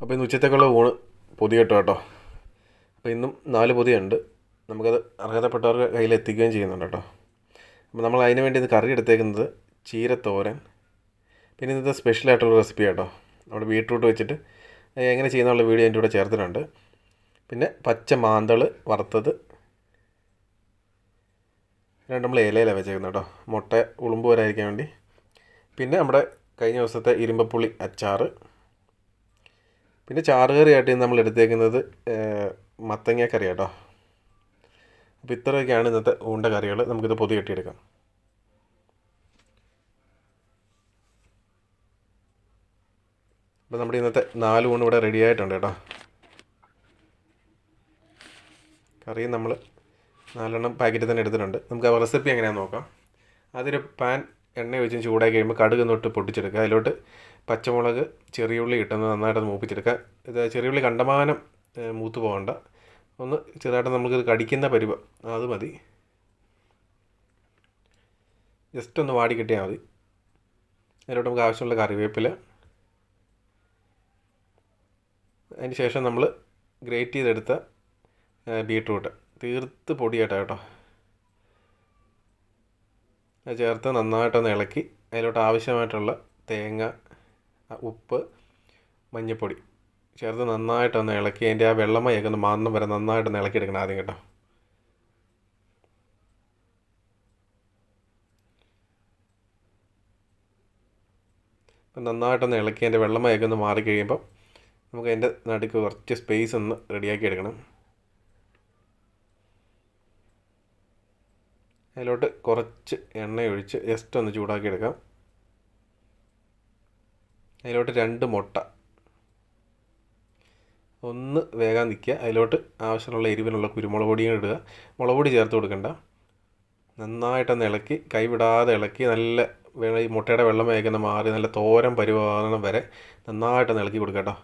അപ്പോൾ ഇന്ന് ഉച്ചത്തേക്കുള്ള ഊണ് പൊതി കേട്ടോ. കേട്ടോ അപ്പോൾ ഇന്നും നാല് പൊതിയുണ്ട്. നമുക്കത് അർഹതപ്പെട്ടവർക്ക് കയ്യിൽ എത്തിക്കുകയും ചെയ്യുന്നുണ്ട് കേട്ടോ. അപ്പോൾ നമ്മൾ അതിന് വേണ്ടി ഇന്ന് കറി എടുത്തേക്കുന്നത് ചീരത്തോരൻ. പിന്നെ ഇന്നത്തെ സ്പെഷ്യലായിട്ടുള്ള റെസിപ്പി കേട്ടോ നമ്മുടെ ബീട്രൂട്ട് വെച്ചിട്ട് എങ്ങനെ ചെയ്യുന്നുള്ള വീഡിയോ എന്റെ കൂടെ ചേർത്തിട്ടുണ്ട്. പിന്നെ പച്ച മാന്തൾ വറുത്തത്. രണ്ട് നമ്മൾ ഇലയിലാണ് വെച്ചേക്കുന്നത് കേട്ടോ. മുട്ട ഉളുമ്പ് വരാതിരിക്കാൻ വേണ്ടി. പിന്നെ നമ്മുടെ കഴിഞ്ഞ ദിവസത്തെ ഇരുമ്പപ്പുളി അച്ചാറ്. പിന്നെ ചാറുകറിയായിട്ട് നമ്മൾ എടുത്തേക്കുന്നത് മത്തങ്ങ കറി കേട്ടോ അപ്പോൾ ഇത്രയൊക്കെയാണ് ഇന്നത്തെ ഊണ്ട കറികൾ നമുക്കിത് പൊതി കെട്ടിയെടുക്കാം. അപ്പോൾ നമ്മുടെ ഇന്നത്തെ നാല് ഊണ് ഇവിടെ റെഡി ആയിട്ടുണ്ട് കേട്ടോ. കറി നമ്മൾ നാലെണ്ണം പാക്കറ്റിൽ തന്നെ എടുത്തിട്ടുണ്ട്. നമുക്ക് ആ റെസിപ്പി എങ്ങനെയാണെന്ന് നോക്കാം. അതൊരു പാൻ എണ്ണ ഒഴിച്ച് ചൂടായി കഴിയുമ്പോൾ കടുക് തൊട്ട് പൊട്ടിച്ചെടുക്കുക. അതിലോട്ട് പച്ചമുളക് ചെറിയുള്ളി ഇട്ടൊന്ന് നന്നായിട്ട് മൂപ്പിച്ചെടുക്കുക. ഇത് ചെറിയുള്ളി കണ്ടമാനം മൂത്ത് പോകണ്ട. ഒന്ന് ചെറുതായിട്ട് നമുക്കിത് കടിക്കുന്ന പരുവ അത് മതി. ജസ്റ്റ് ഒന്ന് വാടി കിട്ടിയാൽ മതി. അതിലോട്ട് നമുക്ക് ആവശ്യമുള്ള കറിവേപ്പില. അതിന് ശേഷം നമ്മൾ ഗ്രേറ്റ് ചെയ്തെടുത്ത ബീട്രൂട്ട്. തീർത്ത് പൊടിയായിട്ടാണ് കേട്ടോ. ചേർത്ത് നന്നായിട്ടൊന്ന് ഇളക്കി. അതിലോട്ട് ആവശ്യമായിട്ടുള്ള തേങ്ങ ഉപ്പ് മഞ്ഞൾപ്പൊടി ചേർത്ത് നന്നായിട്ടൊന്ന് ഇളക്കി. അതിന്റെ ആ വെള്ളമയൊക്കെ ഒന്ന് മാന്നം വരെ നന്നായിട്ടൊന്ന് ഇളക്കിയെടുക്കണം ആദ്യം കേട്ടോ. അപ്പം നന്നായിട്ടൊന്ന് ഇളക്കി. അതിന്റെ വെള്ളമയൊക്കെ ഒന്ന് മാറി കഴിയുമ്പോൾ നമുക്ക് അതിന്റെ നടുക്ക് കുറച്ച് സ്പേസ് ഒന്ന് റെഡിയാക്കി എടുക്കണം. അതിലോട്ട് കുറച്ച് എണ്ണ ഒഴിച്ച് ജസ്റ്റ് ഒന്ന് ചൂടാക്കി എടുക്കാം അതിലോട്ട് രണ്ട് മുട്ട. ഒന്ന് വേഗം നിൽക്കുക അതിലോട്ട് ആവശ്യമുള്ള എരിവിനുള്ള കുരുമുളക് പൊടിയും ഇടുക. മുളക് പൊടി ചേർത്ത് കൊടുക്കണ്ട. നന്നായിട്ടൊന്ന് ഇളക്കി കൈവിടാതെ ഇളക്കി നല്ല ഈ മുട്ടയുടെ വെള്ളം വേഗം മാറി നല്ല തോരൻ പരിപാലനം വരെ നന്നായിട്ടൊന്ന് ഇളക്കി കൊടുക്കുക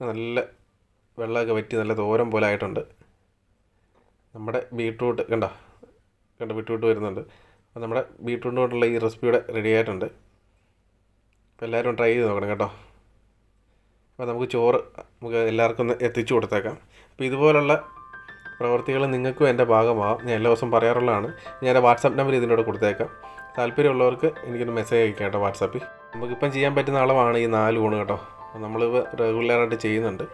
നല്ല വെള്ളമൊക്കെ വറ്റി നല്ല തോരം പോലെ ആയിട്ടുണ്ട്. നമ്മുടെ ബീട്രൂട്ട് കണ്ട കണ്ട ബീട്രൂട്ട് വരുന്നുണ്ട്. അപ്പോൾ നമ്മുടെ ബീട്രൂട്ട് കൊണ്ടുള്ള ഈ റെസിപ്പിയുടെ റെഡി ആയിട്ടുണ്ട്. അപ്പോൾ എല്ലാവരും ട്രൈ ചെയ്ത് നോക്കണം കേട്ടോ. അപ്പോൾ നമുക്ക് ചോറ് നമുക്ക് എല്ലാവർക്കും ഒന്ന് എത്തിച്ചു കൊടുത്തേക്കാം. അപ്പോൾ ഇതുപോലുള്ള പ്രവർത്തികൾ നിങ്ങൾക്കും എന്റെ ഭാഗമാകാം ഞാൻ എല്ലാ ദിവസവും പറയാറുള്ളതാണ്. ഞാൻ എന്റെ വാട്സാപ്പ് നമ്പർ ഇതിനോട് കൊടുത്തേക്കാം. താല്പര്യമുള്ളവർക്ക് എനിക്കൊന്ന് മെസ്സേജ് അയക്കാം കേട്ടോ വാട്സാപ്പിൽ. നമുക്കിപ്പം ചെയ്യാൻ പറ്റുന്ന അളവാണ് ഈ നാല് ഊണ് കേട്ടോ. നമ്മളിപ്പോൾ റെഗുലറായിട്ട് ചെയ്യുന്നുണ്ട്.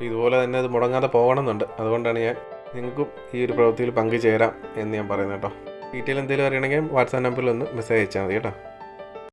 അപ്പോൾ ഇതുപോലെ തന്നെ അത് മുടങ്ങാതെ പോകണമെന്നുണ്ട്. അതുകൊണ്ടാണ് ഞാൻ നിങ്ങൾക്കും ഈ ഒരു പ്രവൃത്തിയിൽ പങ്കുചേരാം എന്ന് ഞാൻ പറയുന്നത് കേട്ടോ. ഡീറ്റെയിൽ എന്തെങ്കിലും അറിയണമെങ്കിൽ വാട്സാപ്പ് നമ്പറിൽ ഒന്ന് മെസ്സേജ് അയച്ചാൽ മതി കേട്ടോ.